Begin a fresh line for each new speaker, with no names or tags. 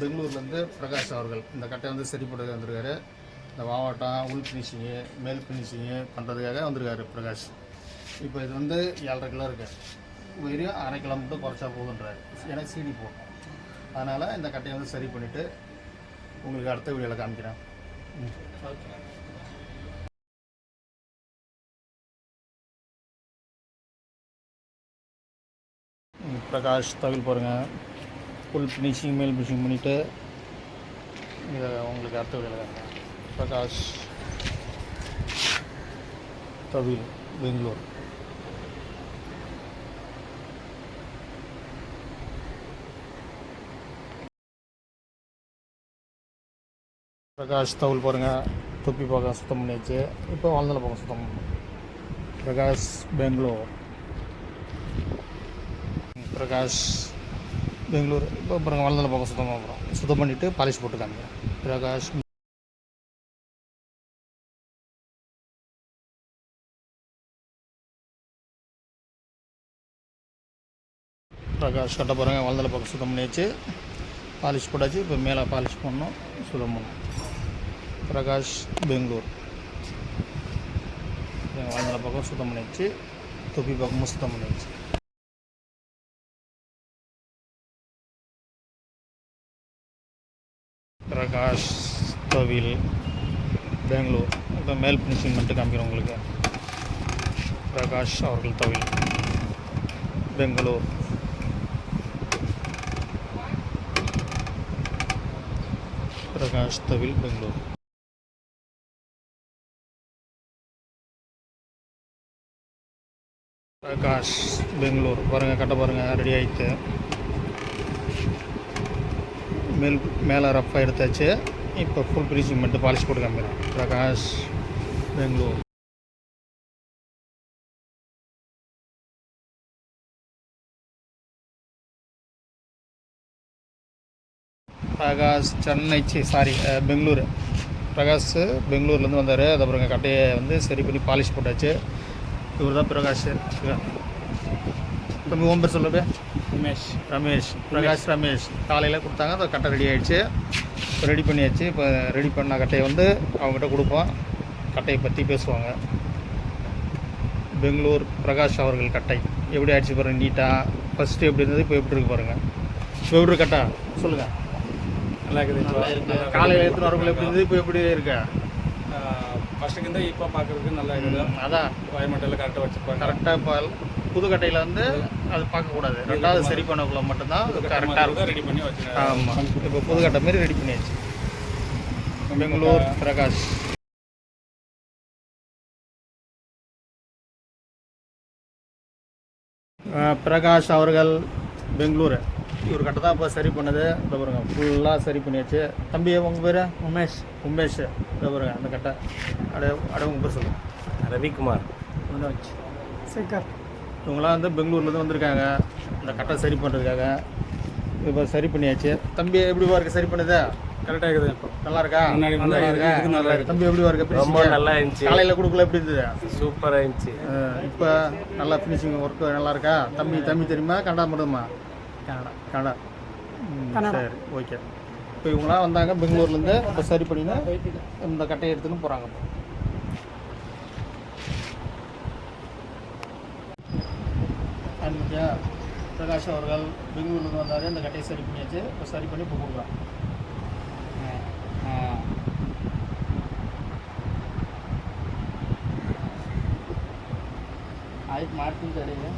பெங்களூர்லேருந்து பிரகாஷ் அவர்கள். இந்த கட்டையை வந்து சரி பண்ணுறது வந்திருக்காரு. இந்த மாவட்டம் உள் ஃபினிஷிங்கு மேல் ஃபினிஷிங்கு பண்ணுறதுக்காக வந்திருக்காரு பிரகாஷ். இப்போ இது வந்து ஏழரை கிலோ இருக்கு. வெறும் அரை கிலோ மட்டும் குறைச்சா போதுன்றாரு. ஏன்னா சீடி போட்டோம். அதனால் இந்த கட்டையை வந்து சரி பண்ணிவிட்டு உங்களுக்கு அடுத்த வீடியோவில் காமிக்கிறேன். பிரகாஷ் தவில் பாருங்கள் ஃபுல் ஃபினிஷிங் மேல் ஃபினிஷிங் பண்ணிவிட்டு இதை உங்களுக்கு அடுத்த வீடியோவில் பிரகாஷ் தவில் பெங்களூர். பிரகாஷ் தவில் பாருங்கள் தொப்பி பார்க்க சுத்தம் பண்ணியாச்சு. இப்போ வளர்ந்தல பக்கம் சுத்தம் பிரகாஷ் பெங்களூர். பிரகாஷ் பெங்களூர் இப்போ பாருங்கள் வளர்ந்தல பக்கம் சுத்தம் பண்ணுறோம் சுத்தம் பண்ணிவிட்டு பாலிஷ் போட்டு காமிக்கிறேன் பிரகாஷ் பிரகாஷ் கட்ட பாருங்கள் வளர்ந்தல பக்கம் சுத்தம் பண்ணியாச்சு பாலிஷ் போட்டாச்சு இப்போ மேலே பாலிஷ் பண்ணணும் சுத்தம் பண்ணணும் பிரகாஷ் பெங்களூர் வளர்ந்தல பக்கம் சுத்தம் பண்ணியாச்சு தொப்பி பக்கமும் சுத்தம் பண்ணியாச்சு பிரகாஷ் தவில் பெங்களூர். இப்போ மேல் ஃபினிஷிங் மட்டும் காமிக்கிறோம் உங்களுக்கு. பிரகாஷ் அவர்கள் தவில். பெங்களூர். பிரகாஷ் தவில் பெங்களூர். பிரகாஷ் பெங்களூர். பாருங்கள் கட்ட பாருங்கள் ரெடி ஆகிட்டு மேல் மேலே ரஃப்பாக எடுத்தாச்சு. இப்போ ஃபுல் ஃபினிஷிங் மட்டும் பாலிஷ் போட்டு காமிக்கிறேன். Prakash Bangalore. Prakash Chennai C sorry Bangalore. Prakash பெங்களூர்லேருந்து வந்தார். அது அப்புறம் கட்டையை வந்து சரி பண்ணி பாலிஷ் போட்டாச்சு. இவர் தான் பிரகாஷ். தம்பி ஓம் பேர் சொல்லவே
உமேஷ்
ரமேஷ். பிரகாஷ் ரமேஷ். காலையில் கொடுத்தாங்க அந்த கட்டை ரெடி ஆயிடுச்சு. இப்போ ரெடி பண்ணியாச்சு. இப்போ ரெடி பண்ண கட்டையை வந்து அவங்ககிட்ட கொடுப்போம். கட்டையை பற்றி பேசுவாங்க. பெங்களூர் பிரகாஷ் அவர்கள் கட்டை. எப்படி ஆயிடுச்சு பாருங்கள் நீட்டாக ஃபஸ்ட்டு எப்படி இருந்தது இப்போ எப்படி இருக்கு பாருங்கள் இப்போ எப்படி கட்டை? சொல்லுங்கள்
நல்லா இருக்குது.
காலையில் எடுத்துன்னு வரக்குள்ள எப்படி இருந்தது இப்போ எப்படி இருக்கு?
ஃபஸ்ட்டுக்கு இப்போ பார்க்குறதுக்கு நல்லா இருக்குது.
அதான்.
வயமண்டலில் கரெக்டாக வச்சுருப்பாங்க.
கரெக்டாக இப்போ புது கட்டையில் வந்து அது பார்க்கக்கூடாது. ரெண்டாவது சரி பண்ணக்குள்ள மட்டும்தான் கரெக்டாக இருக்கும்.
ரெடி பண்ணி வச்சுருக்காங்க.
ஆமாம் இப்போ புது கட்டை மாரி ரெடி பண்ணியாச்சு பெங்களூர் பிரகாஷ். பிரகாஷ் அவர்கள் பெங்களூர். இவர் கட்டை தான் இப்போ சரி பண்ணது. இந்த பாருங்க ஃபுல்லாக சரி பண்ணியாச்சு. தம்பி உங்கள் பேர்? உமேஷ். உமேஷ். இந்த பாருங்க அந்த கட்டை. அப்படியே அப்படியே உங்கள் பேர் சொல்லுங்கள்
ரவிக்குமார்.
வச்சு சேகர். இவங்களாம் வந்து பெங்களூர்லேருந்து வந்திருக்காங்க. இந்த கட்டை சரி பண்ணுறதுக்காக இப்போ சரி பண்ணியாச்சு. தம்பி எப்படி இருக்கு? சரி பண்ணுது?
கரெக்டாக இருக்குது இப்போ.
நல்லா இருக்கா?
முன்னாடி
நல்லா இருக்கா?
நல்லா இருக்கு.
தம்பி எப்படி இருக்கு?
ரொம்ப நல்லா இருந்துச்சு.
காலையில் கொடுக்கல எப்படி இருந்தது?
சூப்பராக இருந்துச்சு.
இப்போ நல்லா ஃபினிஷிங் ஒர்க்கு நல்லா இருக்கா? தம்பி தம்பி தெரியுமா? கனடா மட்டுமா? கனடா. கனடா. கனடா. சரி ஓகே. இப்போ இவங்களாம் வந்தாங்க பெங்களூர்லேருந்து. இப்போ சரி பண்ணினா இந்த கட்டையை எடுத்துன்னு போகிறாங்க அன்றைக்கா பிரகாஷ் அவர்கள் பெங்களூர்லேருந்து வந்தார். இந்த கட்டையை சரி பண்ணியாச்சு. இப்போ சரி பண்ணி இப்போ கொடுக்குறான் ஆயிரத்தி மாற்றி கிடையாது